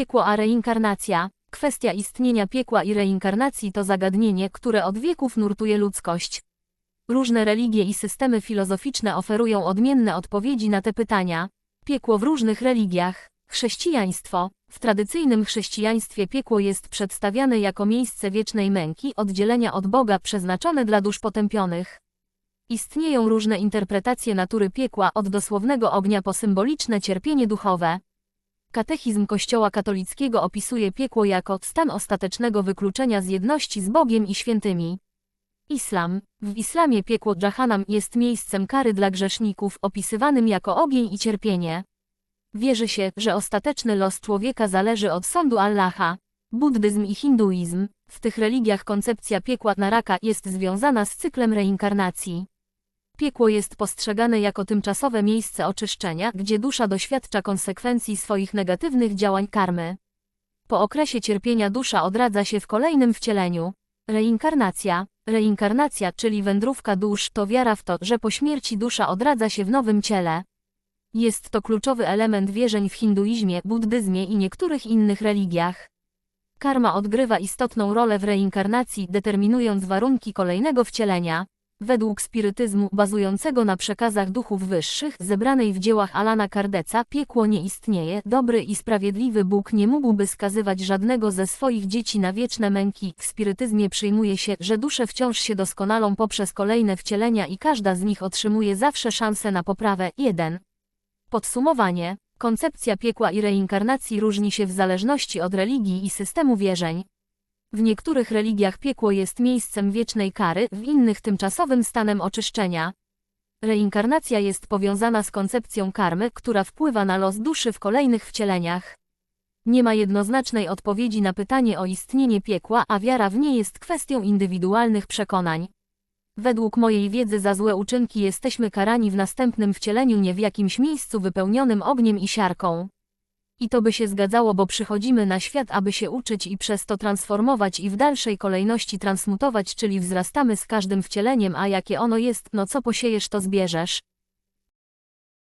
Piekło a reinkarnacja. Kwestia istnienia piekła i reinkarnacji to zagadnienie, które od wieków nurtuje ludzkość. Różne religie i systemy filozoficzne oferują odmienne odpowiedzi na te pytania. Piekło w różnych religiach. Chrześcijaństwo. W tradycyjnym chrześcijaństwie piekło jest przedstawiane jako miejsce wiecznej męki, oddzielenia od Boga przeznaczone dla dusz potępionych. Istnieją różne interpretacje natury piekła od dosłownego ognia po symboliczne cierpienie duchowe. Katechizm Kościoła katolickiego opisuje piekło jako stan ostatecznego wykluczenia z jedności z Bogiem i świętymi. Islam. W islamie piekło Dżahanam jest miejscem kary dla grzeszników opisywanym jako ogień i cierpienie. Wierzy się, że ostateczny los człowieka zależy od sądu Allaha. Buddyzm i hinduizm. W tych religiach koncepcja piekła naraka jest związana z cyklem reinkarnacji. Piekło jest postrzegane jako tymczasowe miejsce oczyszczenia, gdzie dusza doświadcza konsekwencji swoich negatywnych działań karmy. Po okresie cierpienia dusza odradza się w kolejnym wcieleniu. Reinkarnacja. Reinkarnacja, czyli wędrówka dusz, to wiara w to, że po śmierci dusza odradza się w nowym ciele. Jest to kluczowy element wierzeń w hinduizmie, buddyzmie i niektórych innych religiach. Karma odgrywa istotną rolę w reinkarnacji, determinując warunki kolejnego wcielenia. Według spirytyzmu bazującego na przekazach duchów wyższych, zebranej w dziełach Alana Kardeca, piekło nie istnieje, dobry i sprawiedliwy Bóg nie mógłby skazywać żadnego ze swoich dzieci na wieczne męki. W spirytyzmie przyjmuje się, że dusze wciąż się doskonalą poprzez kolejne wcielenia i każda z nich otrzymuje zawsze szansę na poprawę. 1. Podsumowanie. Koncepcja piekła i reinkarnacji różni się w zależności od religii i systemu wierzeń. W niektórych religiach piekło jest miejscem wiecznej kary, w innych tymczasowym stanem oczyszczenia. Reinkarnacja jest powiązana z koncepcją karmy, która wpływa na los duszy w kolejnych wcieleniach. Nie ma jednoznacznej odpowiedzi na pytanie o istnienie piekła, a wiara w nie jest kwestią indywidualnych przekonań. Według mojej wiedzy za złe uczynki jesteśmy karani w następnym wcieleniu nie w jakimś miejscu wypełnionym ogniem i siarką. I to by się zgadzało, bo przychodzimy na świat, aby się uczyć i przez to transformować i w dalszej kolejności transmutować, czyli wzrastamy z każdym wcieleniem, a jakie ono jest, no co posiejesz, to zbierzesz.